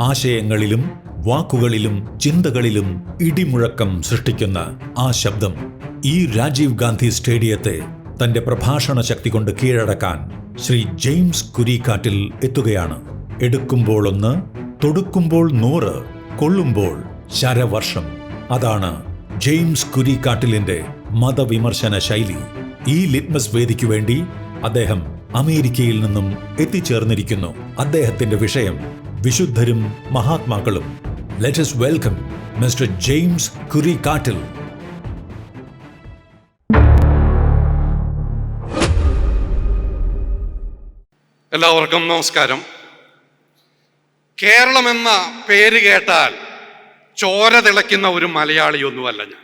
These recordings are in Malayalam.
ആശയങ്ങളിലും വാക്കുകളിലും ചിന്തകളിലും ഇടിമുഴക്കം സൃഷ്ടിക്കുന്ന ആ ശബ്ദം ഈ രാജീവ് ഗാന്ധി സ്റ്റേഡിയത്തെ തന്റെ പ്രഭാഷണ ശക്തി കൊണ്ട് കീഴടക്കാൻ ശ്രീ ജെയിംസ് കുരിക്കാട്ടിൽ എത്തുകയാണ്. എടുക്കുമ്പോൾ ഒന്ന് തൊടുക്കുമ്പോൾ നൂറ് കൊള്ളുമ്പോൾ ശരവർഷം. അതാണ് ജെയിംസ് കുരിക്കാട്ടിലിന്റെ മതവിമർശന ശൈലി. ഈ ലിറ്റ്മസ് വേദിക്കു വേണ്ടി അദ്ദേഹം അമേരിക്കയിൽ നിന്നും എത്തിച്ചേർന്നിരിക്കുന്നു. അദ്ദേഹത്തിന്റെ വിഷയം വിശുദ്ധരും മഹാത്മാക്കളും. Let's welcome mister James Kurikkattil എല്ലാവർക്കും നമസ്കാരം. കേരളം എന്ന പേര് കേട്ടാൽ ചോര തിളയ്ക്കുന്ന ഒരു മലയാളിയൊന്നുമല്ല ഞാൻ.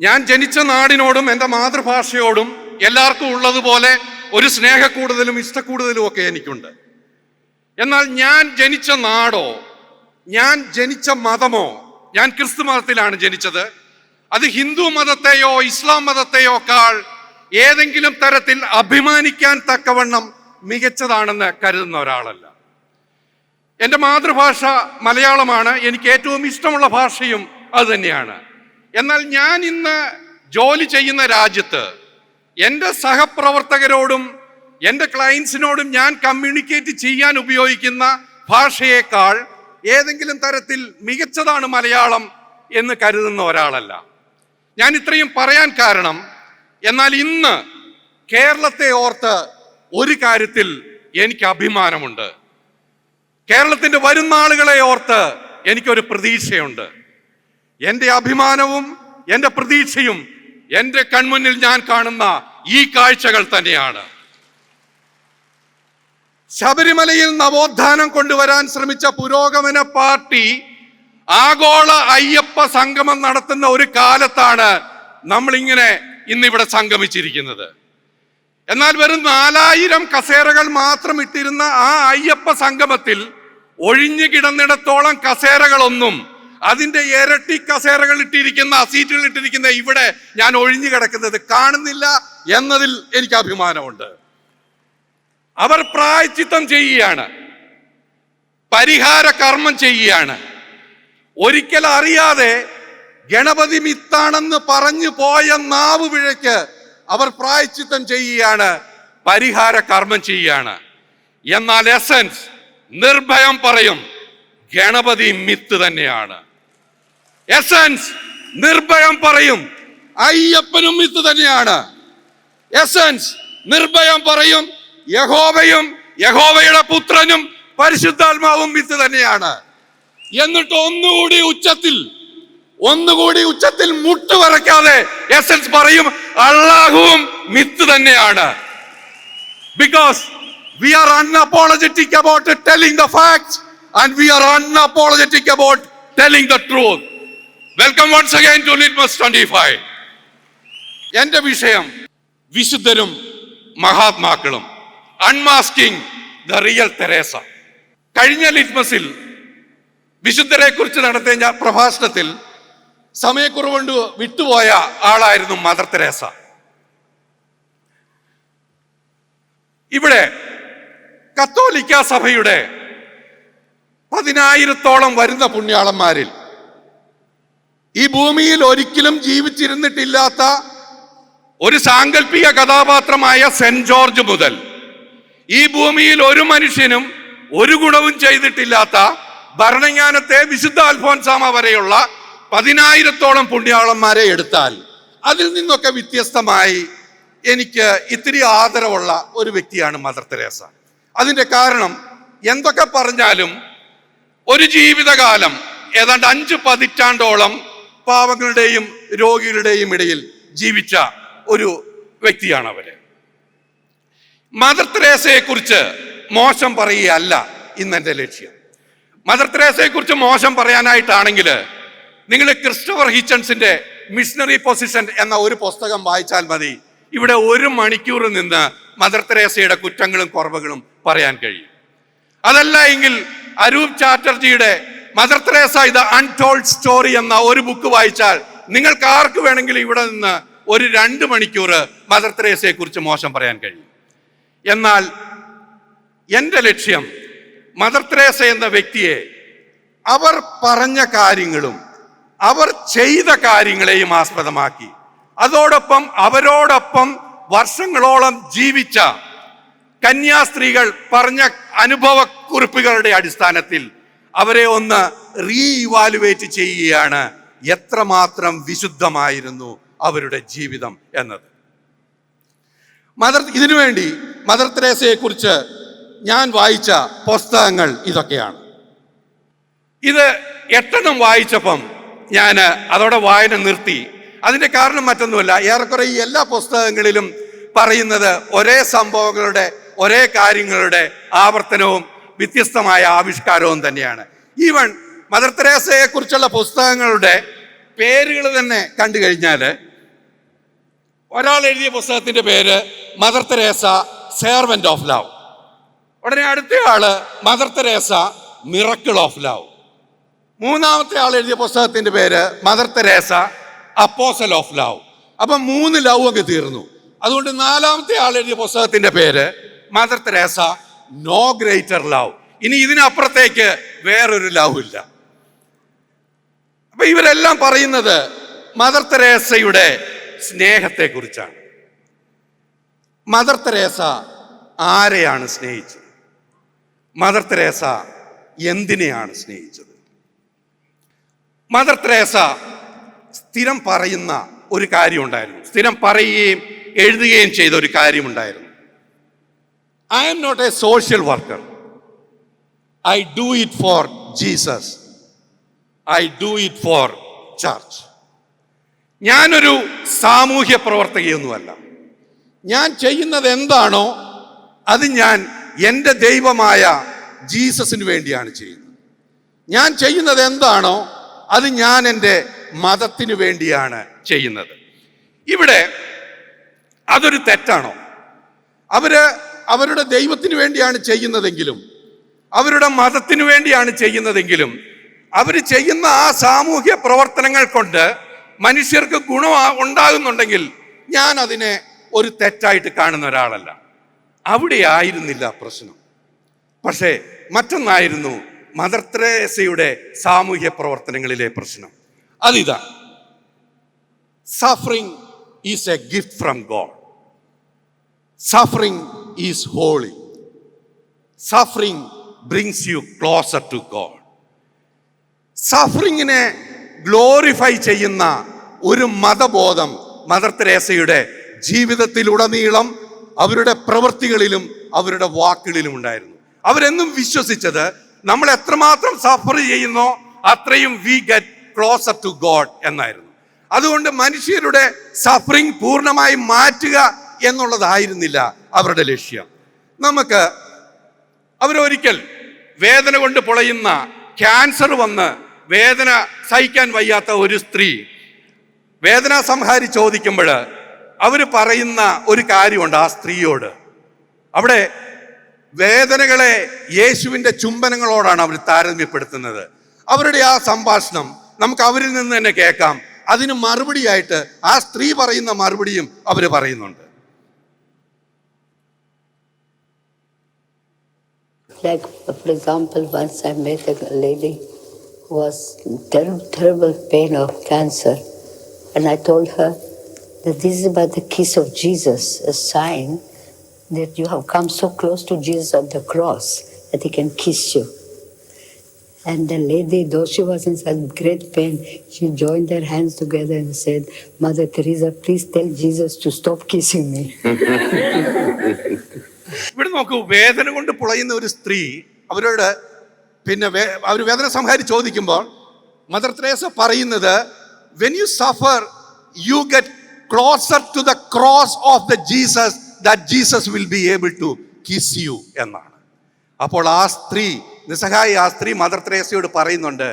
ഞാൻ ജനിച്ച നാടിനോടും എന്റെ മാതൃഭാഷയോടും എല്ലാവർക്കും ഉള്ളതുപോലെ ഒരു സ്നേഹക്കൂടുതലും ഇഷ്ടക്കൂടുതലും ഒക്കെ എനിക്കുണ്ട്. എന്നാൽ ഞാൻ ജനിച്ച നാടോ? ഞാൻ ജനിച്ച മതമോ? ഞാൻ ക്രിസ്തു മതത്തിലാണ് ജനിച്ചത്. അത് ഹിന്ദു മതത്തെയോ ഇസ്ലാം മതത്തെയോ കാൾ ഏതെങ്കിലും തരത്തിൽ അഭിമാനിക്കാൻ തക്കവണ്ണം മികച്ചതാണെന്ന് കരുതുന്ന ഒരാളല്ല. എന്റെ മാതൃഭാഷ മലയാളമാണ്. എനിക്ക് ഏറ്റവും ഇഷ്ടമുള്ള ഭാഷയും അത് തന്നെയാണ്. എന്നാൽ ഞാൻ ഇന്ന് ജോലി ചെയ്യുന്ന രാജ്യത്ത് എന്റെ സഹപ്രവർത്തകരോടും എന്റെ ക്ലയൻസിനോടും ഞാൻ കമ്മ്യൂണിക്കേറ്റ് ചെയ്യാൻ ഉപയോഗിക്കുന്ന ഭാഷയേക്കാൾ ഏതെങ്കിലും തരത്തിൽ മികച്ചതാണ് മലയാളം എന്ന് കരുതുന്ന ഒരാളല്ല. ഞാൻ ഇത്രയും പറയാൻ കാരണം എന്നാൽ ഇന്ന് കേരളത്തെ ഓർത്ത് ഒരു കാര്യത്തിൽ എനിക്ക് അഭിമാനമുണ്ട്. കേരളത്തിന്റെ വരുന്ന ആളുകളെ ഓർത്ത് എനിക്കൊരു പ്രതീക്ഷയുണ്ട്. എന്റെ അഭിമാനവും എന്റെ പ്രതീക്ഷയും എന്റെ കൺമുന്നിൽ ഞാൻ കാണുന്ന ഈ കാഴ്ചകൾ തന്നെയാണ്. ശബരിമലയിൽ നവോത്ഥാനം കൊണ്ടുവരാൻ ശ്രമിച്ച പുരോഗമന പാർട്ടി ആഗോള അയ്യപ്പ സംഗമം നടത്തുന്ന ഒരു കാലത്താണ് നമ്മളിങ്ങനെ ഇന്നിവിടെ സംഗമിച്ചിരിക്കുന്നത്. എന്നാൽ വെറും നാലായിരം കസേരകൾ മാത്രം ഇട്ടിരുന്ന ആ അയ്യപ്പ സംഗമത്തിൽ ഒഴിഞ്ഞു കിടന്നിടത്തോളം കസേരകളൊന്നും അതിന്റെ ഇരട്ടി കസേരകൾ ഇട്ടിരിക്കുന്ന സീറ്റുകൾ ഇട്ടിരിക്കുന്ന ഇവിടെ ഞാൻ ഒഴിഞ്ഞു കിടക്കുന്നത് കാണുന്നില്ല എന്നതിൽ എനിക്ക് അഭിമാനമുണ്ട്. അവർ പ്രായച്ചിത്തം ചെയ്യുകയാണ്. പരിഹാര കർമ്മം ചെയ്യുകയാണ്. ഒരിക്കൽ അറിയാതെ ഗണപതി മിത്താണെന്ന് പറഞ്ഞു പോയ നാവ് പിഴയ്ക്ക് അവർ പ്രായച്ചിത്തം ചെയ്യുകയാണ് പരിഹാര കർമ്മം ചെയ്യുകയാണ്. എന്നാൽ എസൻസ് നിർഭയം പറയും ഗണപതി മിത്ത് തന്നെയാണ്. എസൻസ് നിർഭയം പറയും അയ്യപ്പനും മിത്ത് തന്നെയാണ്. എസൻസ് നിർഭയം പറയും യഹോവയും യഹോവയുടെ പുത്രനും പരിശുദ്ധാത്മാവും വിത്ത് തന്നെയാണ്. എന്നിട്ട് ഒന്നുകൂടി ഉച്ചത്തിൽ ഒന്നുകൂടി ഉച്ചത്തിൽ മുട്ടുവരയ്ക്കാതെ എസൻസ് പറയും അള്ളാഹുവും മിത്ത് തന്നെയാണ്. Because we are unapologetic about telling the facts and we are unapologetic about telling the truth welcome once again to litmus twenty five എന്റെ വിഷയം വിശുദ്ധരും മഹാത്മാക്കളും. അൺമാസ്കിംഗ് ദ റിയൽ തെരേസ കഴിഞ്ഞ ലിറ്റ്മസിൽ വിശുദ്ധരെ കുറിച്ച് നടത്തിയ പ്രഭാഷണത്തിൽ സമയക്കുറവുകൊണ്ട് വിട്ടുപോയ ആളായിരുന്നു മദർ തെരേസ ഇവിടെ കത്തോലിക്ക സഭയുടെ പതിനായിരത്തോളം വരുന്ന പുണ്യാളന്മാരിൽ ഈ ഭൂമിയിൽ ഒരിക്കലും ജീവിച്ചിരുന്നിട്ടില്ലാത്ത ഒരു സാങ്കല്പിക കഥാപാത്രമായ സെന്റ് ജോർജ് മുതൽ ഈ ഭൂമിയിൽ ഒരു മനുഷ്യനും ഒരു ഗുണവും ചെയ്തിട്ടില്ലാത്ത ഭരണജ്ഞാനത്തെ വിശുദ്ധ അൽഫോൻസാമ വരെയുള്ള പതിനായിരത്തോളം പുണ്യാളന്മാരെ എടുത്താൽ അതിൽ നിന്നൊക്കെ വ്യത്യസ്തമായി എനിക്ക് ഇത്തിരി ആദരവുള്ള ഒരു വ്യക്തിയാണ് മദർ തെരേസ. അതിന്റെ കാരണം എന്തൊക്കെ പറഞ്ഞാലും ഒരു ജീവിതകാലം ഏതാണ്ട് അഞ്ച് പതിറ്റാണ്ടോളം പാവങ്ങളുടെയും രോഗികളുടെയും ഇടയിൽ ജീവിച്ച ഒരു വ്യക്തിയാണ് അവർ. മദർ തെരേസയെ കുറിച്ച് മോശം പറയുകയല്ല ഇന്നെന്റെ ലക്ഷ്യം. മദർ തെരേസയെ കുറിച്ച് മോശം പറയാനായിട്ടാണെങ്കിൽ നിങ്ങൾ ക്രിസ്റ്റോഫർ ഹിച്ചൻസിന്റെ മിഷണറി പൊസിഷൻ എന്ന ഒരു പുസ്തകം വായിച്ചാൽ മതി. ഇവിടെ ഒരു മണിക്കൂർ നിന്ന് മദർ തെരേസയുടെ കുറ്റങ്ങളും കുറവുകളും പറയാൻ കഴിയും. അതല്ല എങ്കിൽ അരൂപ് ചാറ്റർജിയുടെ മദർ തെരേസ ഇത് അൺടോൾഡ് സ്റ്റോറി എന്ന ഒരു ബുക്ക് വായിച്ചാൽ നിങ്ങൾക്ക് ആർക്ക് വേണമെങ്കിലും ഇവിടെ നിന്ന് ഒരു രണ്ട് മണിക്കൂർ മദർ തെരേസയെ കുറിച്ച് മോശം പറയാൻ കഴിയും. എന്നാൽ എന്റെ ലക്ഷ്യം മദർ തെരേസ എന്ന വ്യക്തിയെ അവർ പറഞ്ഞ കാര്യങ്ങളും അവർ ചെയ്ത കാര്യങ്ങളെയും ആസ്പദമാക്കി. അതോടൊപ്പം അവരോടൊപ്പം വർഷങ്ങളോളം ജീവിച്ച കന്യാസ്ത്രീകൾ പറഞ്ഞ അനുഭവക്കുറിപ്പുകളുടെ അടിസ്ഥാനത്തിൽ അവരെ ഒന്ന് റീ ഇവാലുവേറ്റ് ചെയ്യുകയാണ്. എത്രമാത്രം വിശുദ്ധമായിരുന്നു അവരുടെ ജീവിതം എന്നത്. മദർ ഇതിനു വേണ്ടി മദർ തെരേസയെ കുറിച്ച് ഞാൻ വായിച്ച പുസ്തകങ്ങൾ ഇതൊക്കെയാണ്. ഇത് എട്ടെണ്ണം വായിച്ചപ്പം ഞാൻ അതോടെ വായന നിർത്തി. അതിന്റെ കാരണം മറ്റൊന്നുമല്ല ഏറെക്കുറെ ഈ എല്ലാ പുസ്തകങ്ങളിലും പറയുന്നത് ഒരേ സംഭവങ്ങളുടെ ഒരേ കാര്യങ്ങളുടെ ആവർത്തനവും വ്യത്യസ്തമായ ആവിഷ്കാരവും തന്നെയാണ്. ഈവൺ മദർ തെരേസയെക്കുറിച്ചുള്ള പുസ്തകങ്ങളുടെ പേരുകൾ തന്നെ കണ്ടു കഴിഞ്ഞാൽ ഒരാൾ എഴുതിയ പുസ്തകത്തിന്റെ പേര് Mother Teresa servant of love ഉടനെ അടുത്ത ആൾ Mother Teresa miracle of love മൂന്നാമത്തെ ആൾ എഴുതിയ പുസ്തകത്തിന്റെ പേര് Mother Teresa apostle of love അപ്പൊ മൂന്ന് ലവ് ഒക്കെ തീർന്നു. അതുകൊണ്ട് നാലാമത്തെ ആൾ എഴുതിയ പുസ്തകത്തിന്റെ പേര് Mother Teresa no greater love ഇനി ഇതിനപ്പുറത്തേക്ക് വേറൊരു ലവ് ഇല്ല. അപ്പൊ ഇവരെല്ലാം പറയുന്നത് മദർ തെരേസയുടെ സ്നേഹത്തെ കുറിച്ചാണ് മദർ തെരേസ ആരെയാണ് സ്നേഹിച്ചത്? മദർ തെരേസ എന്തിനെയാണ് സ്നേഹിച്ചത്? മദർ തെരേസ സ്ഥിരം പറയുന്ന ഒരു കാര്യമുണ്ടായിരുന്നു. സ്ഥിരം പറയുകയും എഴുതുകയും ചെയ്ത ഒരു കാര്യമുണ്ടായിരുന്നു. I am not a social worker I do it for Jesus I do it for church ഞാനൊരു സാമൂഹ്യ പ്രവർത്തകയൊന്നുമല്ല. ഞാൻ ചെയ്യുന്നത് എന്താണോ അത് ഞാൻ എന്റെ ദൈവമായ ജീസസിന് വേണ്ടിയാണ് ചെയ്യുന്നത്. ഞാൻ ചെയ്യുന്നത് എന്താണോ അത് ഞാൻ എന്റെ മതത്തിന് വേണ്ടിയാണ് ചെയ്യുന്നത്. ഇവിടെ അതൊരു തെറ്റാണോ? അവർ അവരുടെ ദൈവത്തിന് വേണ്ടിയാണ് ചെയ്യുന്നതെങ്കിലും അവരുടെ മതത്തിന് വേണ്ടിയാണ് ചെയ്യുന്നതെങ്കിലും അവർ ചെയ്യുന്ന ആ സാമൂഹ്യ പ്രവർത്തനങ്ങൾ കൊണ്ട് മനുഷ്യർക്ക് ഗുണം ആ- ഉണ്ടാകുന്നുണ്ടെങ്കിൽ ഞാൻ അതിനെ ഒരു തെറ്റായിട്ട് കാണുന്ന ഒരാളല്ല. അവിടെ ആയിരുന്നില്ല പ്രശ്നം. പക്ഷേ മറ്റൊന്നായിരുന്നു മദർ ത്രേസയുടെ സാമൂഹ്യ പ്രവർത്തനങ്ങളിലെ പ്രശ്നം. അതിതാ suffering is a gift from God suffering is holy suffering brings you closer to God സഫറിങ്ങിനെ glorify ചെയ്യുന്ന ഒരു മതബോധം മദർ തെരേസയുടെ ജീവിതത്തിലുടനീളം അവരുടെ പ്രവൃത്തികളിലും അവരുടെ വാക്കുകളിലും ഉണ്ടായിരുന്നു. അവരെന്നും വിശ്വസിച്ചത് നമ്മൾ എത്രമാത്രം സഫർ ചെയ്യുന്നോ അത്രയും we get closer to God എന്നായിരുന്നു. അതുകൊണ്ട് മനുഷ്യരുടെ സഫറിങ് പൂർണമായി മാറ്റുക എന്നുള്ളതായിരുന്നില്ല അവരുടെ ലക്ഷ്യം. നമുക്ക് അവരൊരിക്കൽ വേദന കൊണ്ട് പൊളയുന്ന ക്യാൻസർ വന്ന് വേദന സഹിക്കാൻ വയ്യാത്ത ഒരു സ്ത്രീ വേദന സംഹാരി ചോദിക്കുമ്പോൾ അവർ പറയുന്ന ഒരു കാര്യമുണ്ട് ആ സ്ത്രീയോട്. അവിടെ വേദനകളെ യേശുവിന്റെ ചുംബനങ്ങളോടാണ് അവർ താരതമ്യപ്പെടുത്തുന്നത്. അവരുടെ ആ സംഭാഷണം നമുക്ക് അവരിൽ നിന്ന് തന്നെ കേൾക്കാം. അതിന് മറുപടിയായിട്ട് ആ സ്ത്രീ പറയുന്ന മറുപടിയും അവർ പറയുന്നുണ്ട്. Like, for example, once I met a lady who was in terrible, terrible pain of cancer, and I told her that this is about the kiss of Jesus, a sign that you have come so close to Jesus on the cross that he can kiss you. And the lady, though she was in such great pain, she joined her hands together and said, Mother Teresa, please tell Jesus to stop kissing me. ഇവിടെ നോക്കൂ വേദന കൊണ്ട് പുളയുന്ന ഒരു സ്ത്രീ അവരോട് പിന്നെ അവർ വേദന സംഹാരി ചോദിക്കുമ്പോൾ മദർ ത്രേസ പറയുന്നത് when you suffer you get closer to the cross of the Jesus that Jesus will be able to kiss you എന്നാണ്. അപ്പോൾ ആ സ്ത്രീ നിസ്സഹായി ആ സ്ത്രീ മദർ ത്രേസയോട് പറയുന്നുണ്ട്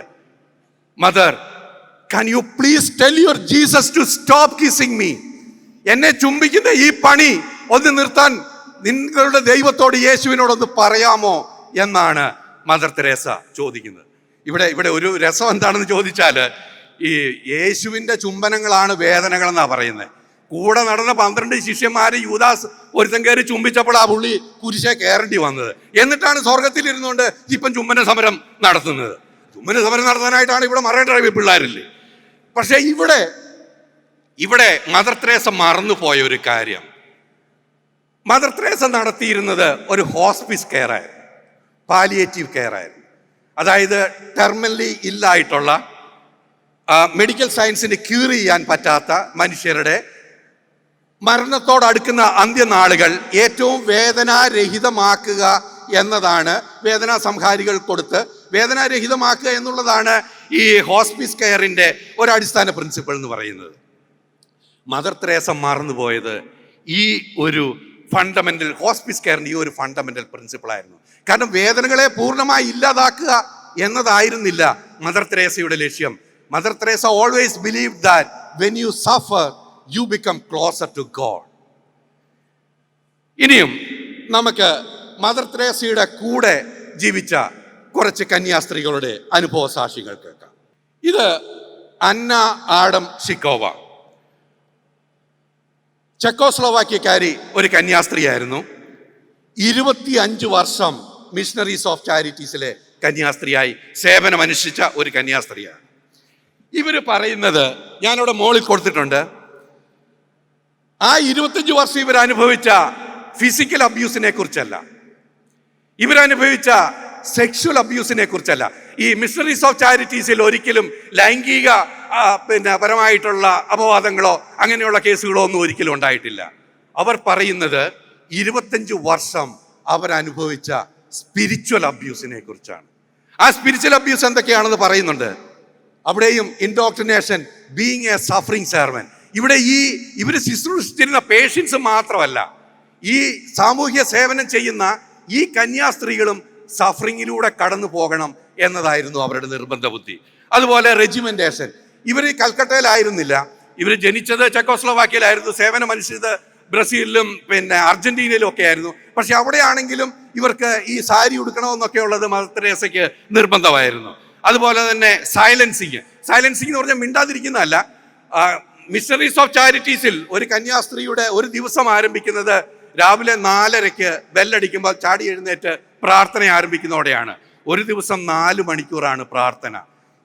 Mother can you please tell your Jesus to stop kissing me എന്നെ ചുംബിക്കുന്ന ഈ പണി ഒന്ന് നിർത്താൻ നിങ്ങളുടെ ദൈവത്തോട് യേശുവിനോടൊന്ന് പറയാമോ? എന്നാണ് മദർ തെരേസ ചോദിക്കുന്നത്. ഇവിടെ ഇവിടെ ഒരു രസം എന്താണെന്ന് ചോദിച്ചാൽ ഈ യേശുവിന്റെ ചുംബനങ്ങളാണ് വേദനകളെന്നാണ് പറയുന്നത് കൂടെ നടന്ന പന്ത്രണ്ട് ശിഷ്യന്മാര് യൂദാസ് ഒരുത്തൻ കയറി ചുംബിച്ചപ്പോൾ ആ പുള്ളി കുരിശെ കയറേണ്ടി വന്നത്. എന്നിട്ടാണ് സ്വർഗത്തിൽ ഇരുന്നുകൊണ്ട് ഇപ്പം ചുംബന സമരം നടത്തുന്നത്. ചുംബന സമരം നടത്താനായിട്ടാണ് ഇവിടെ മറൈൻ ഡ്രൈവ് പിള്ളേരില്ലേ പക്ഷേ ഇവിടെ ഇവിടെ മദർ ത്രേസ മറന്നുപോയ ഒരു കാര്യം. മദർ ത്രേസ നടത്തിയിരുന്നത് ഒരു ഹോസ്പിസ് കെയർ ആയിരുന്നു പാലിയേറ്റീവ് കെയർ ആയിരുന്നു അതായത് ടെർമലി ഇല്ലായിട്ടുള്ള മെഡിക്കൽ സയൻസിന് ക്യൂർ ചെയ്യാൻ പറ്റാത്ത മനുഷ്യരുടെ മരണത്തോടടുക്കുന്ന അന്ത്യനാളുകൾ ഏറ്റവും വേദനാരഹിതമാക്കുക എന്നതാണ് വേദനാ സംഹാരികൾ കൊടുത്ത് വേദനാരഹിതമാക്കുക എന്നുള്ളതാണ് ഈ ഹോസ്പിസ് കെയറിന്റെ ഒരു അടിസ്ഥാന പ്രിൻസിപ്പിൾ എന്ന് പറയുന്നത്. മദർ തെരേസ മറന്നുപോയത് ഈ ഒരു ഫണ്ടമെന്റൽ ഹോസ്പിസ് കെയറിന്റെ ഈ ഒരു ഫണ്ടമെന്റൽ പ്രിൻസിപ്പിൾ ആയിരുന്നു. കാരണം വേദനകളെ പൂർണമായി ഇല്ലാതാക്കുക എന്നതായിരുന്നില്ല മദർ ത്രേസയുടെ ലക്ഷ്യം. Mother Teresa always believe that when you suffer you become closer to God ഇനിയും നമുക്ക് മദർ തെരേസയുടെ കൂടെ ജീവിച്ച കുറച്ച് കന്യാസ്ത്രീകളുടെ അനുഭവ സാക്ഷികൾ കേൾക്കാം. ഇത് അന്ന ആഡം ഷിക്കോവ. ചെക്കോസ്ലോവാക്യക്കാരി ഒരു കന്യാസ്ത്രീയായിരുന്നു. ഇരുപത്തി അഞ്ച് വർഷം മിഷണറീസ് ഓഫ് ചാരിറ്റീസിലെ കന്യാസ്ത്രീയായി സേവനമനുഷ്ഠിച്ച ഒരു കന്യാസ്ത്രീയാണ്. ഇവർ പറയുന്നത് ഞാനവിടെ മോളിൽ കൊടുത്തിട്ടുണ്ട്. ആ ഇരുപത്തഞ്ച് വർഷം ഇവർ അനുഭവിച്ച ഫിസിക്കൽ അബ്യൂസിനെ കുറിച്ചല്ല. ഇവരനുഭവിച്ച സെക്ഷൽ അബ്യൂസിനെ കുറിച്ചല്ല. ഈ മിഷണറീസ് ഓഫ് ചാരിറ്റീസിൽ ഒരിക്കലും ലൈംഗിക പിന്നെ പരമായിട്ടുള്ള അപവാദങ്ങളോ അങ്ങനെയുള്ള കേസുകളോ ഒന്നും ഒരിക്കലും ഉണ്ടായിട്ടില്ല. അവർ പറയുന്നത് ഇരുപത്തഞ്ച് വർഷം അവരനുഭവിച്ച സ്പിരിച്വൽ അബ്യൂസിനെ കുറിച്ചാണ്. ആ സ്പിരിച്വൽ അബ്യൂസ് എന്തൊക്കെയാണെന്ന് പറയുന്നുണ്ട്. അവിടെയും indoctrination being a suffering servant ഇവിടെ ഈ ഇവർ ശുശ്രൂഷിച്ചിരുന്ന പേഷ്യൻസ് മാത്രമല്ല. ഈ സാമൂഹ്യ സേവനം ചെയ്യുന്ന ഈ കന്യാസ്ത്രീകളും സഫറിങ്ങിലൂടെ കടന്നു പോകണം എന്നതായിരുന്നു അവരുടെ നിർബന്ധ ബുദ്ധി. അതുപോലെ റെജിമെന്റേഷൻ ഇവർ കൽക്കട്ടയിലായിരുന്നില്ല. ഇവർ ജനിച്ചത് ചെക്കോസ്ലോവാക്യയിലായിരുന്നു. സേവനം അനുഷ്ഠിച്ചത് ബ്രസീലിലും പിന്നെ അർജന്റീനയിലും ഒക്കെ ആയിരുന്നു. പക്ഷെ അവിടെയാണെങ്കിലും ഇവർക്ക് ഈ സാരി ഉടുക്കണമെന്നൊക്കെ ഉള്ളത് മദർ തെരേസയ്ക്ക് നിർബന്ധമായിരുന്നു. അതുപോലെ തന്നെ സൈലൻസിങ് സൈലൻസിങ് എന്ന് പറഞ്ഞാൽ മിണ്ടാതിരിക്കുന്നതല്ല. മിസ്റ്ററീസ് ഓഫ് ചാരിറ്റീസിൽ ഒരു കന്യാസ്ത്രീയുടെ ഒരു ദിവസം ആരംഭിക്കുന്നത് രാവിലെ നാലരയ്ക്ക് ബെല്ലടിക്കുമ്പോൾ ചാടി എഴുന്നേറ്റ് പ്രാർത്ഥന ആരംഭിക്കുന്നതോടെയാണ്. ഒരു ദിവസം നാല് മണിക്കൂറാണ് പ്രാർത്ഥന.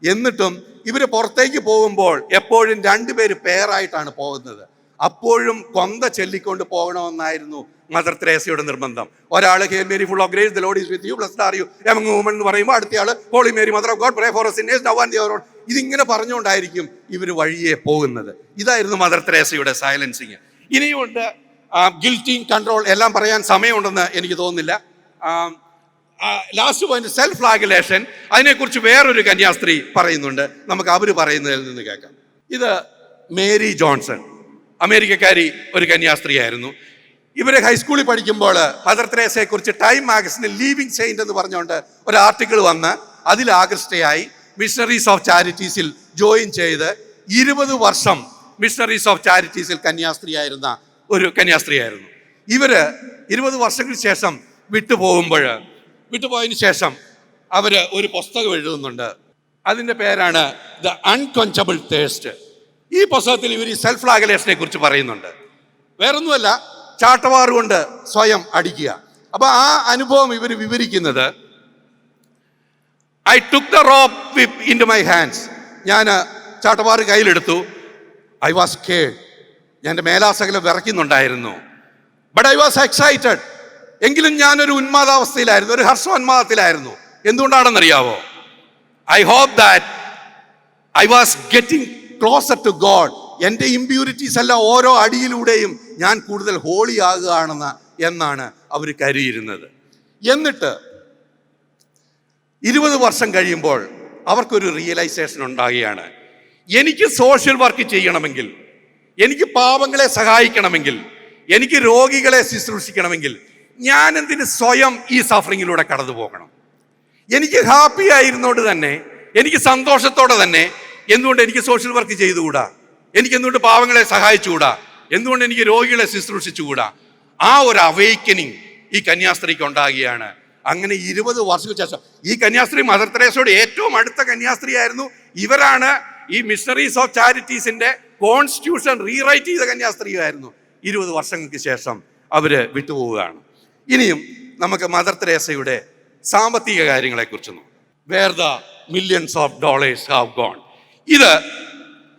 എന്നിട്ടും ഇവർ പുറത്തേക്ക് പോകുമ്പോൾ എപ്പോഴും രണ്ടുപേര് പേരായിട്ടാണ് പോകുന്നത്. അപ്പോഴും കൊന്ത ചൊല്ലിക്കൊണ്ട് പോകണമെന്നായിരുന്നു മദർ ത്രേസയുടെ നിർബന്ധം. ഒരാൾ hail Mary full of grace the lord is with you blessed are you among women എന്ന് പറയുമ്പോൾ അടുത്തയാൾ holy Mary Mother of God pray for sinners now and your ഇതിങ്ങനെ പറഞ്ഞുകൊണ്ടായിരിക്കും ഇവർ വഴിയെ പോകുന്നത്. ഇതായിരുന്നു മദർ ത്രേസയുടെ സൈലൻസിങ് ഇനിയുണ്ട് ഗിൽറ്റിങ് കൺട്രോൾ എല്ലാം പറയാൻ സമയമുണ്ടെന്ന് എനിക്ക് തോന്നുന്നില്ല. ലാസ്റ്റ് പോയിന്റ് സെൽഫ് ലാഗുലേഷൻ അതിനെക്കുറിച്ച് വേറൊരു കന്യാസ്ത്രീ പറയുന്നുണ്ട്. നമുക്ക് അവർ പറയുന്നതിൽ നിന്ന് കേൾക്കാം. ഇത് മേരി ജോൺസൺ അമേരിക്കക്കാരി ഒരു കന്യാസ്ത്രീയായിരുന്നു ഇവർ ഹൈസ്കൂളിൽ പഠിക്കുമ്പോൾ മദർ തെരേസയെ കുറിച്ച് ടൈം മാഗസിനിൽ ലീവിംഗ് സെയിന്റ് എന്ന് പറഞ്ഞുകൊണ്ട് ഒരു ആർട്ടിക്കിൾ വന്ന് അതിൽ ആകൃഷ്ടയായി മിഷണറീസ് ഓഫ് ചാരിറ്റീസിൽ ജോയിൻ ചെയ്ത് ഇരുപത് വർഷം മിഷണറീസ് ഓഫ് ചാരിറ്റീസിൽ കന്യാസ്ത്രീയായിരുന്ന ഒരു കന്യാസ്ത്രീയായിരുന്നു. ഇവർ ഇരുപത് വർഷങ്ങൾക്ക് ശേഷം വിട്ടുപോകുമ്പോൾ വിട്ടുപോയതിനു ശേഷം അവർ ഒരു പുസ്തകം എഴുതുന്നുണ്ട്. അതിന്റെ പേരാണ് ദ അൺകൊഞ്ചബിൾ തേസ്റ്റ് ഈ പുസ്തകത്തിൽ ഇവർ ഈ സെൽഫ് ഫ്ലാഗലേഷനെ കുറിച്ച് പറയുന്നുണ്ട്. വേറൊന്നുമല്ല ചാട്ടവാറ് കൊണ്ട് സ്വയം അടിക്കുക. അപ്പൊ ആ അനുഭവം ഇവർ വിവരിക്കുന്നത് I took the rope whip into my hands ഞാൻ ചാട്ടവാറ് കയ്യിലെടുത്തു. ഐ വാസ് കേഡ് ഞാൻ എന്റെ മേലാസകലം വിറയ്ക്കുന്നുണ്ടായിരുന്നു. ബട്ട് ഐ വാസ് എക്സൈറ്റഡ് എങ്കിലും ഞാനൊരു ഉന്മാദാവസ്ഥയിലായിരുന്നു ഒരു ഹർഷോന്മാദത്തിലായിരുന്നു. എന്തുകൊണ്ടാണെന്നറിയാവോ? I hope that I was getting closer to God എന്റെ ഇമ്പ്യൂരിറ്റീസ് അല്ല ഓരോ അടിയിലൂടെയും ഞാൻ കൂടുതൽ ഹോളി ആകുകയാണെന്ന് എന്നാണ് അവർ കരുതിയിരുന്നത്. എന്നിട്ട് ഇരുപത് വർഷം കഴിയുമ്പോൾ അവർക്കൊരു റിയലൈസേഷൻ ഉണ്ടാകുകയാണ് എനിക്ക് സോഷ്യൽ വർക്ക് ചെയ്യണമെങ്കിൽ എനിക്ക് പാവങ്ങളെ സഹായിക്കണമെങ്കിൽ എനിക്ക് രോഗികളെ ശുശ്രൂഷിക്കണമെങ്കിൽ ഞാൻ എന്തിന് സ്വയം ഈ സഫറിങ്ങിലൂടെ കടന്നു പോകണം? എനിക്ക് ഹാപ്പി ആയിരുന്നോണ്ട് തന്നെ എനിക്ക് സന്തോഷത്തോടെ തന്നെ എന്തുകൊണ്ട് എനിക്ക് സോഷ്യൽ വർക്ക് ചെയ്തുകൂടാ? എനിക്ക് എന്തുകൊണ്ട് പാവങ്ങളെ സഹായിച്ചുകൂടാ? എന്തുകൊണ്ട് എനിക്ക് രോഗികളെ ശുശ്രൂഷിച്ചുകൂടാ? ആ ഒരു അവേക്കനിങ് ഈ കന്യാസ്ത്രീക്ക് ഉണ്ടാകുകയാണ്. അങ്ങനെ ഇരുപത് വർഷങ്ങൾക്ക് ശേഷം ഈ കന്യാസ്ത്രീ മദർ തെരേസയോട് ഏറ്റവും അടുത്ത കന്യാസ്ത്രീ ആയിരുന്നു ഇവരാണ് ഈ മിഷണറീസ് ഓഫ് ചാരിറ്റീസിന്റെ കോൺസ്റ്റിറ്റ്യൂഷൻ റീറൈറ്റ് ചെയ്ത കന്യാസ്ത്രീയായിരുന്നു. ഇരുപത് വർഷങ്ങൾക്ക് ശേഷം അവർ വിട്ടുപോവുകയാണ്. ഇനിയും നമുക്ക് മദർ തെരേസയുടെ സാമ്പത്തിക കാര്യങ്ങളെക്കുറിച്ച് നോക്കാം. Where the millions of dollars have gone ഇത്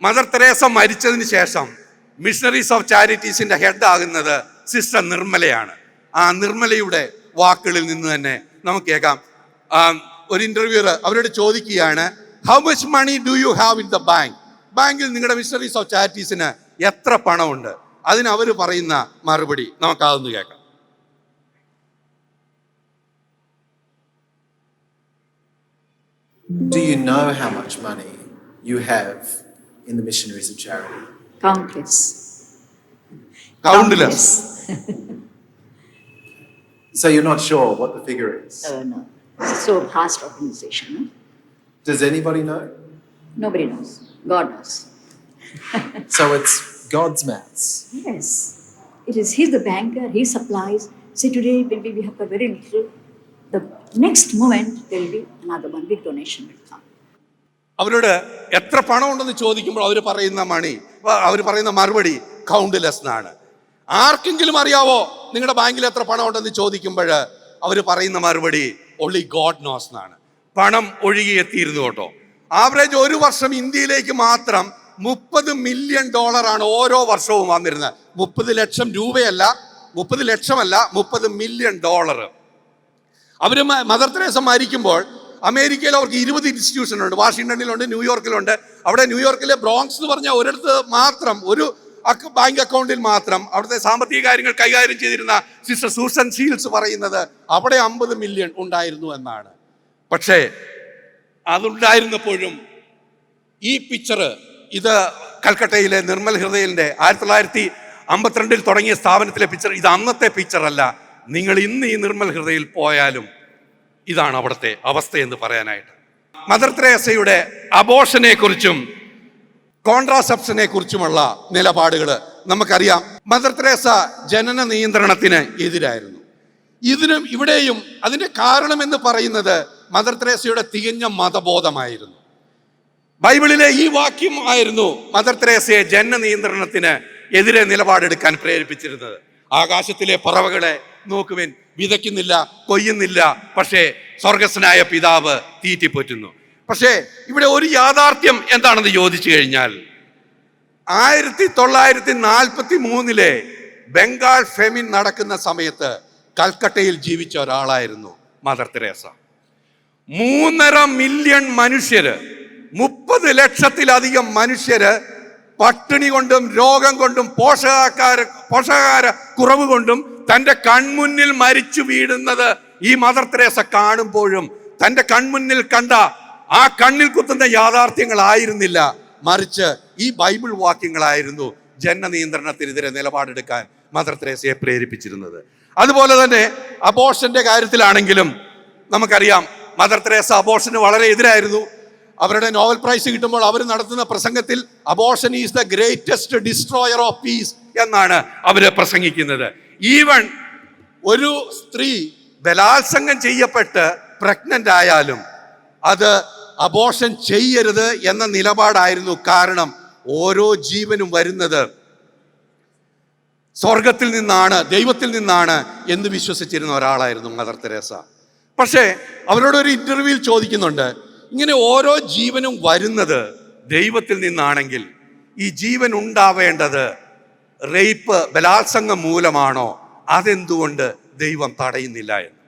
മദർ തെരേസ മരിച്ചതിന് ശേഷം മിഷണറീസ് ഓഫ് ചാരിറ്റീസിന്റെ ഹെഡ് ആകുന്നത് സിസ്റ്റർ നിർമ്മലയാണ്. ആ നിർമ്മലയുടെ വാക്കുകളിൽ നിന്ന് തന്നെ നമുക്ക് കേൾക്കാം. ഒരു ഇന്റർവ്യൂർ അവരോട് ചോദിക്കുകയാണ് how much money do you have in the bank ബാങ്കിൽ നിങ്ങളുടെ മിഷണറീസ് ഓഫ് ചാരിറ്റീസിന് എത്ര പണമുണ്ട്? അതിന് അവർ പറയുന്ന മറുപടി നമുക്ക് അതൊന്ന് കേൾക്കാം. Do you know how much money you have in the missionaries of charity? Countless. Countless. Countless. so you're not sure what the figure is? Oh, no. It's so vast organization. Does anybody know? Nobody knows. God knows. so it's God's maths. Yes. It is He's the banker, He supplies. Say today maybe we have a very little. The next moment there will be another one, big donation will come. അവരോട് എത്ര പണം ഉണ്ടെന്ന് ചോദിക്കുമ്പോൾ അവർ പറയുന്ന മണി അവർ പറയുന്ന മറുപടി കൗണ്ട്ലെസ് എന്നാണ്. ആർക്കെങ്കിലും അറിയാവോ നിങ്ങളുടെ ബാങ്കിൽ എത്ര പണം ഉണ്ടെന്ന് ചോദിക്കുമ്പോൾ അവർ പറയുന്ന മറുപടി ഒള്ളി ഗോഡ് നോസ് എന്നാണ്. പണം ഒഴുകിയെത്തിയിരുന്നു കേട്ടോ. ആവറേജ് ഒരു വർഷം ഇന്ത്യയിലേക്ക് മാത്രം മുപ്പത് മില്യൺ ഡോളറാണ് ഓരോ വർഷവും വന്നിരുന്നത്. മുപ്പത് ലക്ഷം രൂപയല്ല മുപ്പത് ലക്ഷമല്ല മുപ്പത് മില്യൺ ഡോളർ അവർ മദർ തെരേസ മരിക്കുമ്പോൾ അമേരിക്കയിൽ അവർക്ക് ഇരുപത് ഇൻസ്റ്റിറ്റ്യൂഷൻ ഉണ്ട്. വാഷിങ്ടണിലുണ്ട് ന്യൂയോർക്കിലുണ്ട്. അവിടെ ന്യൂയോർക്കിലെ ബ്രോങ്സ് എന്ന് പറഞ്ഞ ഒരിടത്ത് മാത്രം ഒരു ബാങ്ക് അക്കൗണ്ടിൽ മാത്രം അവിടുത്തെ സാമ്പത്തിക കാര്യങ്ങൾ കൈകാര്യം ചെയ്തിരുന്ന സിസ്റ്റർ സൂസൻ സീൽസ് പറയുന്നത് അവിടെ അമ്പത് മില്യൺ ഉണ്ടായിരുന്നു എന്നാണ്. പക്ഷേ അതുണ്ടായിരുന്നപ്പോഴും ഈ പിക്ചർ ഇത് കൽക്കട്ടയിലെ നിർമ്മൽ ഹൃദയിലെ ആയിരത്തി തൊള്ളായിരത്തി അമ്പത്തിരണ്ടിൽ തുടങ്ങിയ സ്ഥാപനത്തിലെ പിക്ചർ ഇത് അന്നത്തെ പിക്ചർ അല്ല. നിങ്ങൾ ഇന്ന് ഈ നിർമ്മൽ ഹൃദയിൽ പോയാലും ഇതാണ് അവിടുത്തെ അവസ്ഥ എന്ന് പറയാനായിട്ട്. മദർ ത്രേസയുടെ അബോഷനെ കുറിച്ചും കോൺട്രാസെപ്ഷനെ കുറിച്ചുമുള്ള നിലപാടുകൾ നമുക്കറിയാം. മദർ തെരേസ ജനന നിയന്ത്രണത്തിന് എതിരായിരുന്നു. ഇതിനും ഇവിടെയും അതിന്റെ കാരണമെന്ന് പറയുന്നത് മദർ തെരേസയുടെ തികഞ്ഞ മതബോധമായിരുന്നു. ബൈബിളിലെ ഈ വാക്യം ആയിരുന്നു മദർ തെരേസയെ ജനന നിയന്ത്രണത്തിന് എതിരെ നിലപാടെടുക്കാൻ പ്രേരിപ്പിച്ചിരുന്നത്. ആകാശത്തിലെ പറവകളെ നോക്കുവിൻ. വിതയ്ക്കുന്നില്ല കൊയ്യുന്നില്ല. പക്ഷേ സ്വർഗസ്നായ പിതാവ് തീറ്റിപ്പോറ്റുന്നു. പക്ഷേ ഇവിടെ ഒരു യാഥാർത്ഥ്യം എന്താണെന്ന് ചോദിച്ചു കഴിഞ്ഞാൽ ആയിരത്തി തൊള്ളായിരത്തി നാൽപ്പത്തി മൂന്നിലെ ബംഗാൾ ഫെമിൻ നടക്കുന്ന സമയത്ത് കൽക്കട്ടയിൽ ജീവിച്ച ഒരാളായിരുന്നു മദർ തെരേസ. മൂന്നര മില്യൺ മനുഷ്യര് മുപ്പത് ലക്ഷത്തിലധികം മനുഷ്യര് പട്ടിണി കൊണ്ടും രോഗം കൊണ്ടും പോഷകാര പോഷകാര കുറവ് കൊണ്ടും തന്റെ കൺമുന്നിൽ മരിച്ചു വീഴുന്നത് ഈ മദർ തെരേസ കാണുമ്പോഴും തന്റെ കൺമുന്നിൽ കണ്ട ആ കണ്ണിൽ കുത്തുന്ന യാഥാർത്ഥ്യങ്ങളായിരുന്നില്ല. മറിച്ച് ഈ ബൈബിൾ വാക്യങ്ങളായിരുന്നു ജന നിയന്ത്രണത്തിനെതിരെ നിലപാടെടുക്കാൻ മദർ തെരേസയെ പ്രേരിപ്പിച്ചിരുന്നത്. അതുപോലെ തന്നെ അബോഷന്റെ കാര്യത്തിലാണെങ്കിലും നമുക്കറിയാം മദർ തെരേസ അബോഷന് വളരെ എതിരായിരുന്നു. അവരുടെ നോവൽ പ്രൈസ് കിട്ടുമ്പോൾ അവർ നടത്തുന്ന പ്രസംഗത്തിൽ abortion is the greatest destroyer of peace എന്നാണ് അവർ പ്രസംഗിക്കുന്നത്. ഈവൺ ഒരു സ്ത്രീ ബലാത്സംഗം ചെയ്യപ്പെട്ട് പ്രഗ്നന്റ് ആയാലും അത് അബോഷൻ ചെയ്യരുത് എന്ന നിലപാടായിരുന്നു കാരണം ഓരോ ജീവനും വരുന്നത്. സ്വർഗത്തിൽ നിന്നാണ് ദൈവത്തിൽ നിന്നാണ് എന്ന് വിശ്വസിച്ചിരുന്ന ഒരാളായിരുന്നു മദർ തെരേസ. പക്ഷേ അവരോടൊരു ഇന്റർവ്യൂവിൽ ചോദിക്കുന്നുണ്ട് ഇങ്ങനെ ഓരോ ജീവനും വരുന്നത് ദൈവത്തിൽ നിന്നാണെങ്കിൽ ഈ ജീവൻ ഉണ്ടാവേണ്ടത് റേപ്പ് ബലാത്സംഗം മൂലമാണോ? അതെന്തുകൊണ്ട് ദൈവം തടയുന്നില്ല എന്ന്.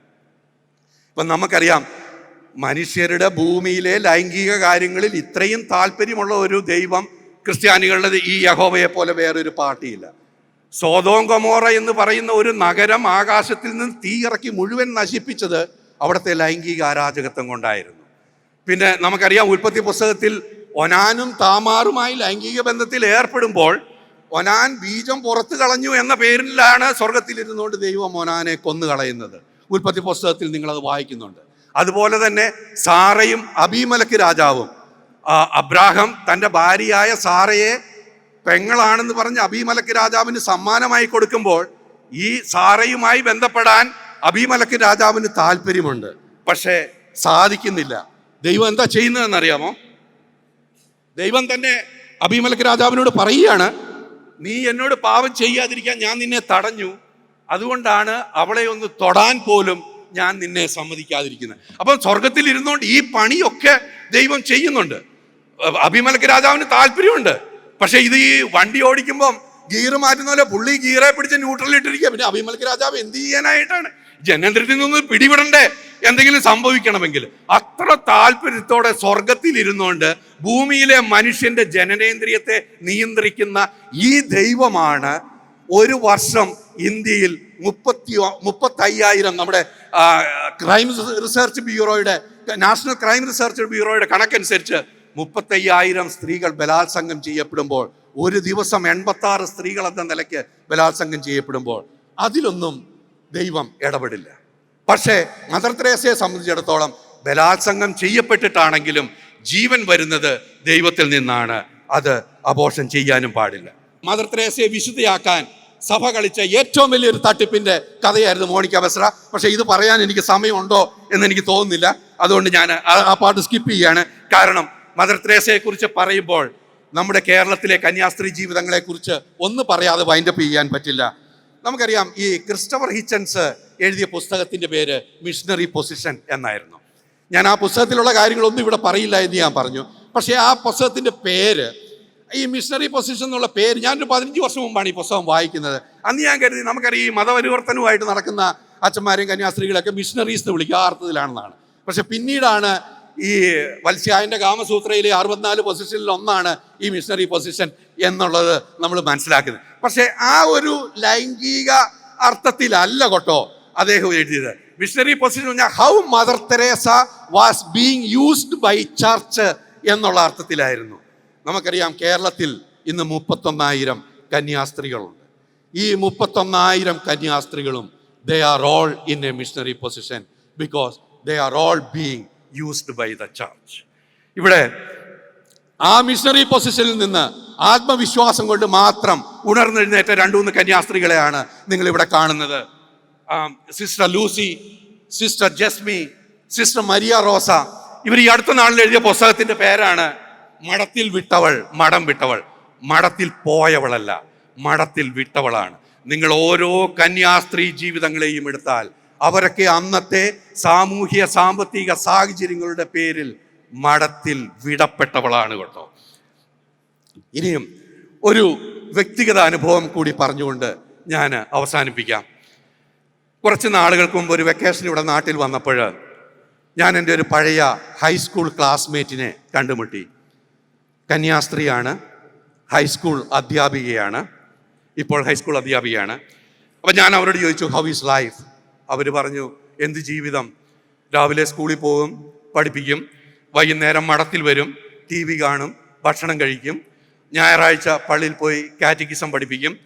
ഇപ്പം നമുക്കറിയാം മനുഷ്യരുടെ ഭൂമിയിലെ ലൈംഗിക കാര്യങ്ങളിൽ ഇത്രയും താല്പര്യമുള്ള ഒരു ദൈവം ക്രിസ്ത്യാനികളുടെ ഈ യഹോവയെ പോലെ വേറൊരു പാർട്ടിയില്ല. സോതോം ഗൊമോറ എന്ന് പറയുന്ന ഒരു നഗരം ആകാശത്തിൽ നിന്ന് തീ മുഴുവൻ നശിപ്പിച്ചത് അവിടുത്തെ ലൈംഗിക അരാജകത്വം കൊണ്ടായിരുന്നു. പിന്നെ നമുക്കറിയാം ഉൽപ്പത്തി പുസ്തകത്തിൽ ഒനാനും താമാറുമായി ലൈംഗിക ബന്ധത്തിൽ ഏർപ്പെടുമ്പോൾ ഒനാൻ ബീജം പുറത്തു കളഞ്ഞു എന്ന പേരിലാണ് സ്വർഗത്തിലിരുന്നുകൊണ്ട് ദൈവം ഒനാനെ കൊന്നു കളയുന്നത് ഉൽപ്പത്തി പുസ്തകത്തിൽ നിങ്ങളത് വായിക്കുന്നുണ്ട്. അതുപോലെ തന്നെ സാറയും അബീമലക്ക് രാജാവും. അബ്രാഹം തന്റെ ഭാര്യയായ സാറയെ പെങ്ങളാണെന്ന് പറഞ്ഞ് അബീമലക്ക് രാജാവിന് സമ്മാനമായി കൊടുക്കുമ്പോൾ ഈ സാറയുമായി ബന്ധപ്പെടാൻ അബീമലക്ക് രാജാവിന് താല്പര്യമുണ്ട്. പക്ഷേ സാധിക്കുന്നില്ല. ദൈവം എന്താ ചെയ്യുന്നതെന്നറിയാമോ? ദൈവം തന്നെ അഭിമലക്ക് രാജാവിനോട് പറയുകയാണ് നീ എന്നോട് പാപം ചെയ്യാതിരിക്കാൻ ഞാൻ നിന്നെ തടഞ്ഞു. അതുകൊണ്ടാണ് അവളെ ഒന്ന് തൊടാൻ പോലും ഞാൻ നിന്നെ സമ്മതിക്കാതിരിക്കുന്നത്. അപ്പം സ്വർഗത്തിൽ ഇരുന്നുകൊണ്ട് ഈ പണിയൊക്കെ ദൈവം ചെയ്യുന്നുണ്ട്. അഭിമലക്ക് രാജാവിന് താല്പര്യമുണ്ട്. പക്ഷെ ഇത് ഈ വണ്ടി ഓടിക്കുമ്പം ഗീറ് മാറ്റുന്ന പോലെ പുള്ളി ഗീറെ പിടിച്ച് ന്യൂട്രലിൽ ഇട്ടിരിക്കുക. പിന്നെ അഭിമലക്ക് രാജാവ് എന്ത് ചെയ്യാനായിട്ടാണ്? ജനേന്ദ്രത്തിൽ നിന്ന് പിടിവിടണ്ടേ എന്തെങ്കിലും സംഭവിക്കണമെങ്കിൽ. അത്ര താല്പര്യത്തോടെ സ്വർഗത്തിൽ ഇരുന്നുകൊണ്ട് ഭൂമിയിലെ മനുഷ്യന്റെ ജനനേന്ദ്രിയത്തെ നിയന്ത്രിക്കുന്ന ഈ ദൈവമാണ് ഒരു വർഷം ഇന്ത്യയിൽ മുപ്പത്തി മുപ്പത്തയ്യായിരം നമ്മുടെ ക്രൈം റിസർച്ച് ബ്യൂറോയുടെ നാഷണൽ ക്രൈം റിസർച്ച് ബ്യൂറോയുടെ കണക്കനുസരിച്ച് മുപ്പത്തയ്യായിരം സ്ത്രീകൾ ബലാത്സംഗം ചെയ്യപ്പെടുമ്പോൾ ഒരു ദിവസം എൺപത്തി സ്ത്രീകൾ എന്ന നിലയ്ക്ക് ബലാത്സംഗം ചെയ്യപ്പെടുമ്പോൾ അതിലൊന്നും ദൈവം ഇടപെടില്ല. പക്ഷേ മദർ തെരേസയെ സംബന്ധിച്ചിടത്തോളം ബലാത്സംഗം ചെയ്യപ്പെട്ടിട്ടാണെങ്കിലും ജീവൻ വരുന്നത് ദൈവത്തിൽ നിന്നാണ്. അത് അപോഷം ചെയ്യാനും പാടില്ല. മദർ തെരേസയെ വിശുദ്ധിയാക്കാൻ സഭ കളിച്ച ഏറ്റവും വലിയൊരു തട്ടിപ്പിന്റെ കഥയായിരുന്നു മോണിക്ക ബസ്ര. പക്ഷേ ഇത് പറയാൻ എനിക്ക് സമയമുണ്ടോ എന്ന് എനിക്ക് തോന്നുന്നില്ല. അതുകൊണ്ട് ഞാൻ ആ- പാട്ട് സ്കിപ്പ് ചെയ്യാണ്. കാരണം മദർ തെരേസയെ കുറിച്ച് പറയുമ്പോൾ നമ്മുടെ കേരളത്തിലെ കന്യാസ്ത്രീ ജീവിതങ്ങളെ കുറിച്ച് ഒന്ന് പറയാതെ വൈൻഡപ്പ് ചെയ്യാൻ പറ്റില്ല. നമുക്കറിയാം ഈ ക്രിസ്റ്റഫർ ഹിച്ചൻസ് എഴുതിയ പുസ്തകത്തിന്റെ പേര് മിഷണറി പൊസിഷൻ എന്നായിരുന്നു. ഞാൻ ആ പുസ്തകത്തിലുള്ള കാര്യങ്ങളൊന്നും ഇവിടെ പറയില്ല എന്ന് ഞാൻ പറഞ്ഞു. പക്ഷേ ആ പുസ്തകത്തിന്റെ പേര് ഈ മിഷണറി പൊസിഷൻ എന്നുള്ള പേര് ഞാനൊരു പതിനഞ്ച് വർഷം മുമ്പാണ് ഈ പുസ്തകം വായിക്കുന്നത്. അന്ന് ഞാൻ കരുതി നമുക്കറിയാം ഈ മതപരിവർത്തനവുമായിട്ട് നടക്കുന്ന അച്ഛന്മാരെയും കന്യാസ്ത്രീകളൊക്കെ മിഷണറീസ് എന്ന് വിളിക്കുക അർത്ഥത്തിലാണെന്നാണ്. പക്ഷെ പിന്നീടാണ് ഈ വത്സ്യായന്റെ കാമസൂത്രയിലെ അറുപത്തിനാല് പൊസിഷനിൽ ഒന്നാണ് ഈ മിഷണറി പൊസിഷൻ എന്നുള്ളത് നമ്മൾ മനസ്സിലാക്കുന്നത് പക്ഷേ ആ ഒരു ലൈംഗിക അർത്ഥത്തിലല്ല കേട്ടോ അദ്ദേഹം എഴുതിയത്. മിഷണറി പൊസിഷൻ പറഞ്ഞാൽ how Mother Teresa was being used by church എന്നുള്ള അർത്ഥത്തിലായിരുന്നു. നമുക്കറിയാം കേരളത്തിൽ ഇന്ന് മുപ്പത്തൊന്നായിരം കന്യാസ്ത്രീകളുണ്ട്. ഈ മുപ്പത്തൊന്നായിരം കന്യാസ്ത്രീകളും they are all in a missionary position because they are all being used by the church ഇവിടെ ആ മിഷണറി പൊസിഷനിൽ നിന്ന് ആത്മവിശ്വാസം കൊണ്ട് മാത്രം ഉണർന്നെഴുന്നേറ്റ രണ്ടു മൂന്ന് കന്യാസ്ത്രീകളെയാണ് നിങ്ങൾ ഇവിടെ കാണുന്നത് sister Lucy sister Jesme sister Maria Rosa ഇവർ ഈ അടുത്ത നാളിൽ എഴുതിയ പുസ്തകത്തിന്റെ പേരാണ് മടത്തിൽ വിട്ടവൾ മടം വിട്ടവൾ. മടത്തിൽ പോയവളല്ല മടത്തിൽ വിട്ടവളാണ്. നിങ്ങൾ ഓരോ കന്യാസ്ത്രീ ജീവിതങ്ങളെയും എടുത്താൽ അവരൊക്കെ അന്നത്തെ സാമൂഹ്യ സാമ്പത്തിക സാഹചര്യങ്ങളുടെ പേരിൽ മടത്തിൽ വിടപ്പെട്ടവളാണ് കേട്ടോ. ഇനിയും ഒരു വ്യക്തിഗത അനുഭവം കൂടി പറഞ്ഞുകൊണ്ട് ഞാൻ അവസാനിപ്പിക്കാം. കുറച്ച് നാളുകൾക്ക് മുമ്പ് ഒരു വെക്കേഷൻ ഇവിടെ നാട്ടിൽ വന്നപ്പോൾ ഞാൻ എന്റെ ഒരു പഴയ ഹൈസ്കൂൾ ക്ലാസ്മേറ്റിനെ കണ്ടുമുട്ടി. കന്യാസ്ത്രീയാണ് ഹൈസ്കൂൾ അധ്യാപികയാണ് ഇപ്പോൾ ഹൈസ്കൂൾ അധ്യാപികയാണ്. അപ്പം ഞാൻ അവരോട് ചോദിച്ചു ഹൗ ഈസ് ലൈഫ് അവർ പറഞ്ഞു എന്ത് ജീവിതം? രാവിലെ സ്കൂളിൽ പോകും പഠിപ്പിക്കും വൈകുന്നേരം മഠത്തിൽ വരും ടി വി കാണും ഭക്ഷണം കഴിക്കും ഞായറാഴ്ച പള്ളിയിൽ പോയി കാറ്റിക്കിസം പഠിപ്പിക്കും.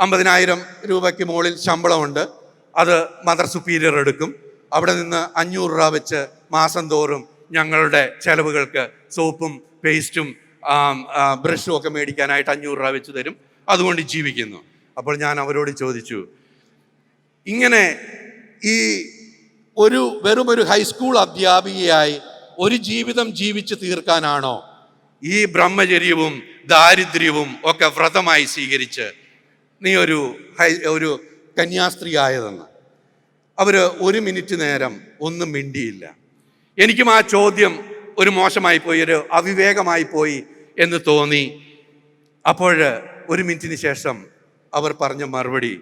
അമ്പതിനായിരം രൂപയ്ക്ക് മുകളിൽ ശമ്പളമുണ്ട്. അത് മദർ സുപ്പീരിയർ എടുക്കും. അവിടെ നിന്ന് അഞ്ഞൂറ് രൂപ വെച്ച് മാസം തോറും ഞങ്ങളുടെ ചെലവുകൾക്ക് സോപ്പും പേസ്റ്റും ബ്രഷും ഒക്കെ മേടിക്കാനായിട്ട് അഞ്ഞൂറ് രൂപ വെച്ച് തരും. അതുകൊണ്ട് ജീവിക്കുന്നു. അപ്പോൾ ഞാൻ അവരോട് ചോദിച്ചു ഇങ്ങനെ ഈ ഒരു വെറുമൊരു ഹൈസ്കൂൾ അധ്യാപികയായി ഒരു ജീവിതം ജീവിച്ച് തീർക്കാനാണോ ഈ ബ്രഹ്മചര്യവും ദാരിദ്ര്യവും ഒക്കെ വ്രതമായി സ്വീകരിച്ച് നീ ഒരു ഒരു കന്യാസ്ത്രീ ആയതെന്ന്. അവർ ഒരു മിനിറ്റ് നേരം ഒന്നും മിണ്ടിയില്ല. എനിക്കും ആ ചോദ്യം ഒരു മോശമായി പോയി ഒരു അവിവേകമായി പോയി എന്ന് തോന്നി. അപ്പോൾ ഒരു മിനിറ്റിന് ശേഷം അവർ പറഞ്ഞ മറുപടി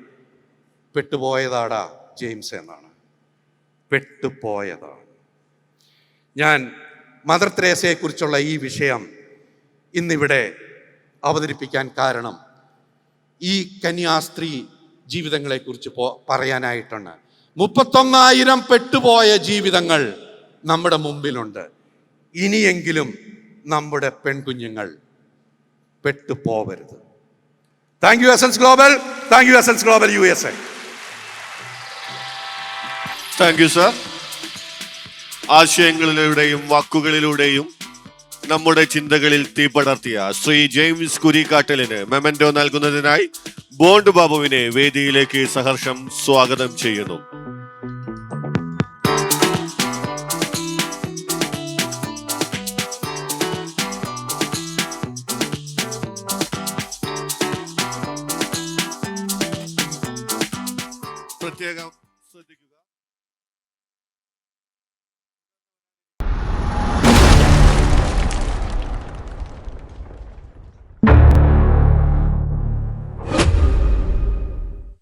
പെട്ടുപോയതാടാ ജെയിംസ് എന്നാണ്. പെട്ടുപോയതാണ്. ഞാൻ മദർ ത്രേസയെക്കുറിച്ചുള്ള ഈ വിഷയം ഇന്നിവിടെ അവതരിപ്പിക്കാൻ കാരണം ഈ കന്യാസ്ത്രീ ജീവിതങ്ങളെക്കുറിച്ച് പോ പറയാനായിട്ടാണ്. മുപ്പത്തൊന്നായിരം പെട്ടുപോയ ജീവിതങ്ങൾ നമ്മുടെ മുമ്പിലുണ്ട്. ഇനിയെങ്കിലും നമ്മുടെ പെൺകുഞ്ഞുങ്ങൾ പെട്ടുപോവരുത്. Thank you Essence Global thank you Essence Global U S A thank you sir ആശയങ്ങളിലൂടെയും വാക്കുകളിലൂടെയും നമ്മുടെ ചിന്തകളിൽ തീപടർത്തിയ ശ്രീ ജെയിംസ് കുരിക്കാട്ടലിന് മെമന്റോ നൽകുന്നതിനായി ബോണ്ട് ബാബുവിനെ വേദിയിലേക്ക് സഹർഷം സ്വാഗതം ചെയ്യുന്നു.